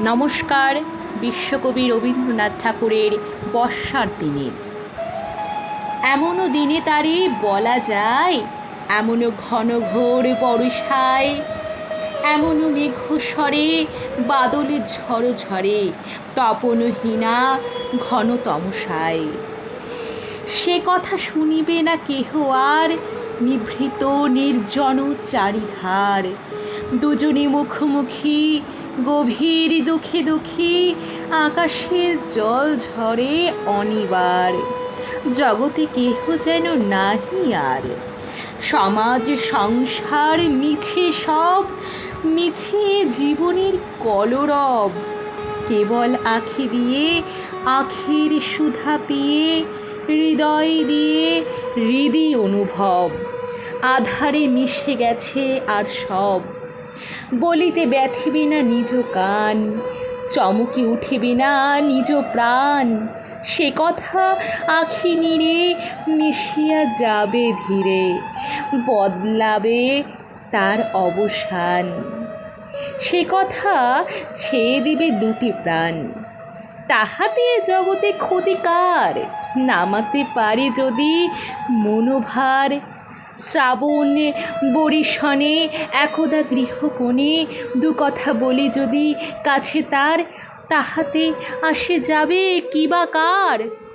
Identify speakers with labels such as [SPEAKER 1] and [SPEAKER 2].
[SPEAKER 1] নমস্কার বিশ্বকবি রবীন্দ্রনাথ ঠাকুরের বর্ষার দিনে। এমনও দিনে তারে বলা যায়, এমনও ঘন ঘোর বর্ষায়, এমনও মেঘ স্বরে, বাদলে ঝড় ঝরে তপনহীনা ঘন তমসায়। সে কথা শুনিবে না কেহ আর, নিভৃত নির্জন চারিধার। দুজনে মুখোমুখি গভীর দুঃখে দুঃখী, আকাশের জল ঝরে অনিবার। জগতে কেহ যেন নাহি আর। সমাজ, সংসার মিছে সব, মিছে জীবনের কলরব। কেবল আখি দিয়ে, আখির সুধা পেয়ে, হৃদয় দিয়ে হৃদি অনুভব। আধারে মিশে গেছে আর সব। বলিতে ব্যথিবে না নিজ কান, চমকে উঠিবে না নিজ প্রাণ। সে কথা আখি নিরে মিশিয়া যাবে ধীরে, বদলাবে তার অবসান। সে কথা ছেয়ে দিবে দুটি প্রাণ। তাহাতে জগতে ক্ষতিকার, নামাতে পারে যদি মনোভার শ্রাবণ, বরিশনে, একদা গৃহকোণে দু কথা বলি যদি কাছে তার, তাহাতে আসে যাবে কি বা কার?